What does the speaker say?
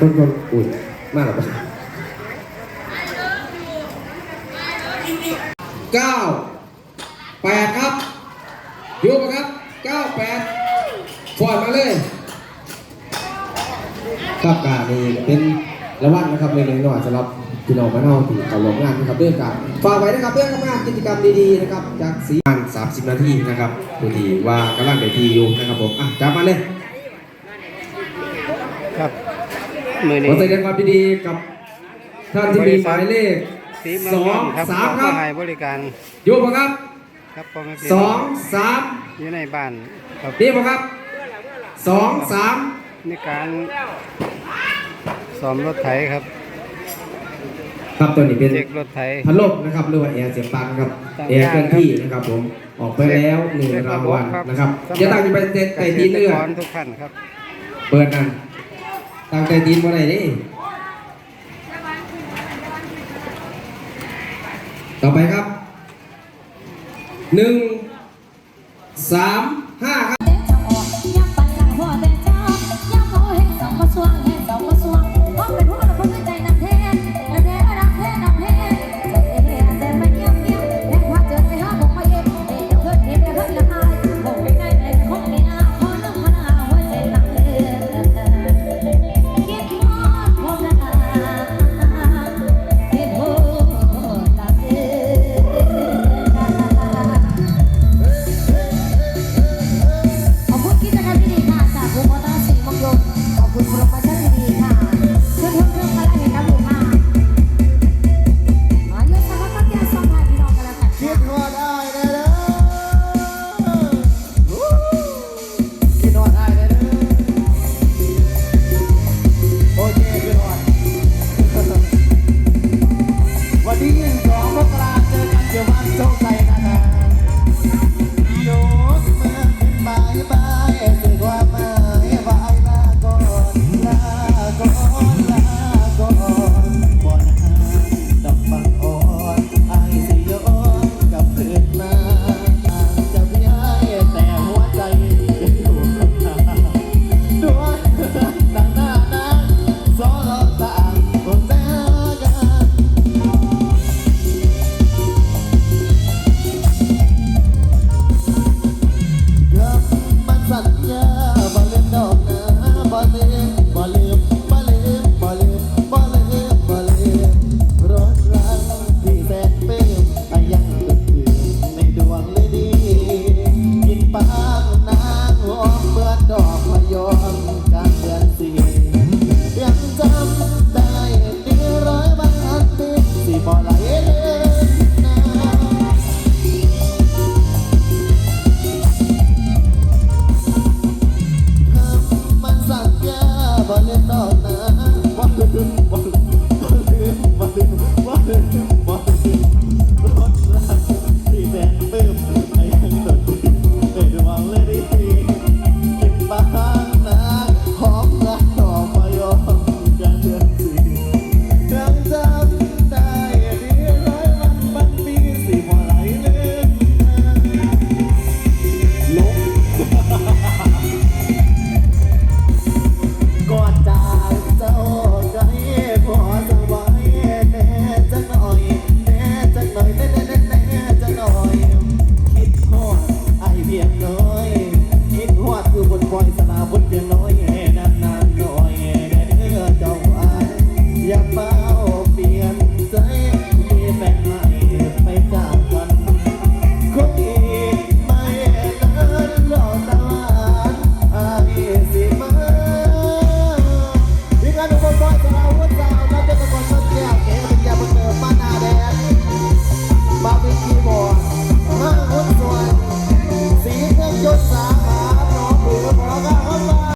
คนคนอุ่นมากหรอปะเก้าแปดครับยู่ปะครับเก้าแปดฟอดมาเลยครับการนี่เป็นระวังนะครับเล็กๆน้อยๆสำหรับพี่น้องมาเน่าที่เขาลงงานนะครับเรื่องการฝากไว้นะครับเรื่องทำงานกิจกรรมดีๆนะครับจากสีงาน30นาทีนะครับผู้ที่ว่ากำลังได้ทีอยู่นะครับผมอะจับมาเลยครับ มือขนี้ อแสดงความยินดีกับท่านที่มีหมายเลขสีเมืองสอนองนครับสามคก็รับให้บริการอยู่ปะครับครับพ่อแม่พี่สน้องสามอยู่ในบ้านครับนี่ปะครับสองสามในการซ่อมรถไถครับครับตัวนี้เป็นเช็ครถไถ พัดลมนะครับหรือว่าแอร์เสียบปลั๊กครับต่างแอร์เคลื่อนที่นะครับผมออกไปแล้วหนึ่งรางวัลนะครับจะตั้งอยู่ไปเตะเกไต่ษตีนตรเนื้อกรทุกท่านครับ เปิดนั่น ตั้งไต่ตีนมาไหนดิต่อไปครับหนึ่งสามห้าครับ love. thought